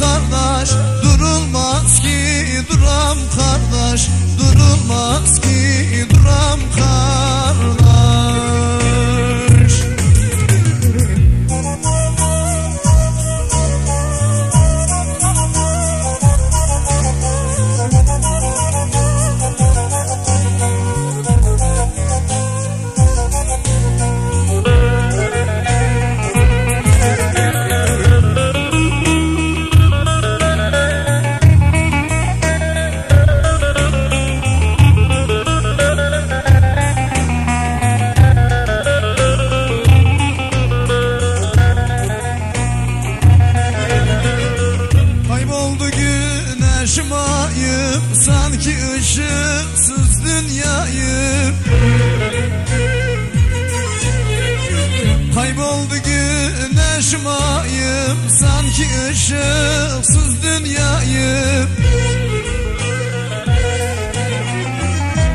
kardeş durulmaz ki duram kardeş Sanki ışıksız dünyayım Kayboldu güneşim ayıp Sanki ışıksız dünyayım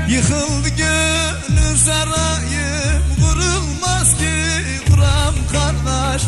Yıkıldı gönül sarayım Kurulmaz ki kuram kardeş